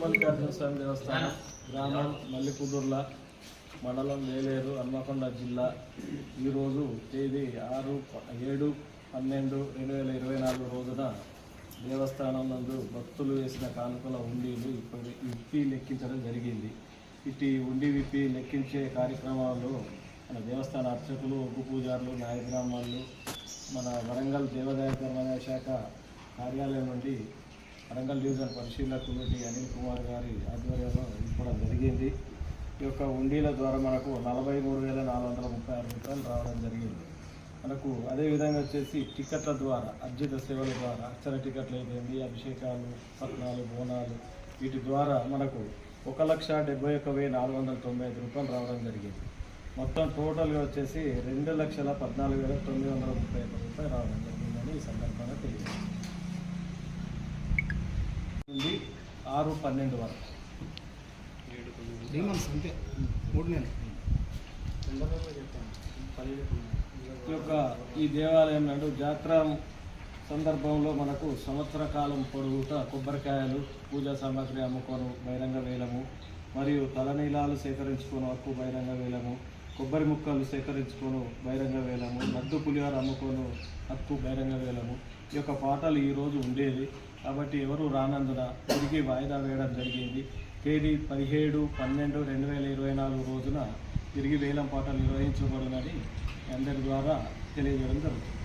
మల్లికార్జున స్వామి దేవస్థానం గ్రామం మల్లికుదుర్ల మండలం వేలేరు హన్మకొండ జిల్లా. ఈరోజు తేదీ ఆరు ఏడు పన్నెండు రెండు వేల ఇరవై నాలుగు రోజున దేవస్థానం నందు భక్తులు వేసిన కానుకల ఉండీలు ఇప్పటి విప్పి లెక్కించడం జరిగింది. ఇటు ఉండి విప్పి లెక్కించే కార్యక్రమాల్లో మన దేవస్థాన అర్చకులు ఉగ్గు పూజారులు నాయగ్రామాలు మన వరంగల్ దేవాదాయ శాఖ కార్యాలయం నుండి వరంగల్ డివిజన్ పరిశీలన కమిటీ అనిల్ కుమార్ గారి ఆధ్వర్యంలో ఇవ్వడం జరిగింది. ఈ యొక్క ఉండీల ద్వారా మనకు నలభై మూడు వేల నాలుగు వందల ముప్పై ఆరు రూపాయలు రావడం జరిగింది. మనకు అదేవిధంగా వచ్చేసి టికెట్ల ద్వారా అర్జిత సేవల ద్వారా అక్షర టికెట్లు అయిపోయింది అభిషేకాలు పట్నాలు బోనాలు వీటి ద్వారా మనకు ఒక లక్ష డెబ్బై ఒక్క వెయ్యి నాలుగు వందల తొంభై ఐదు రూపాయలు రావడం జరిగింది. మొత్తం టోటల్గా వచ్చేసి రెండు లక్షల పద్నాలుగు వేల తొమ్మిది వందల ముప్పై ఐదు రూపాయలు రావడం జరిగిందని ఈ సందర్భంగా తెలియజేస్తుంది నుండి ఆరు పన్నెండు వరకు. త్రీ మంత్స్ అంతే. మూడు నెలలు. ఈ యొక్క ఈ దేవాలయం నందు జాతర సందర్భంలో మనకు సంవత్సర కాలం పొడుగుతా కొబ్బరికాయలు పూజా సామాగ్రి అమ్ముకోను బహిరంగ వేలము మరియు తలనీలాలు సేకరించుకోను హక్కు బహిరంగ వేలము కొబ్బరి ముక్కలు సేకరించుకోను బహిరంగ వేలము నద్దు పులిహోర అమ్ముకోను హక్కు బహిరంగ వేలము. ఈ యొక్క పాటలు ఈరోజు ఉండేది కాబట్టి ఎవరు రానందున తిరిగి వాయిదా వేయడం జరిగింది. తేదీ పదిహేడు పన్నెండు రెండు వేల ఇరవై నాలుగు రోజున తిరిగి వేలం పాటలు నిర్వహించబడినది అందరి ద్వారా తెలియజేయడం జరుగుతుంది.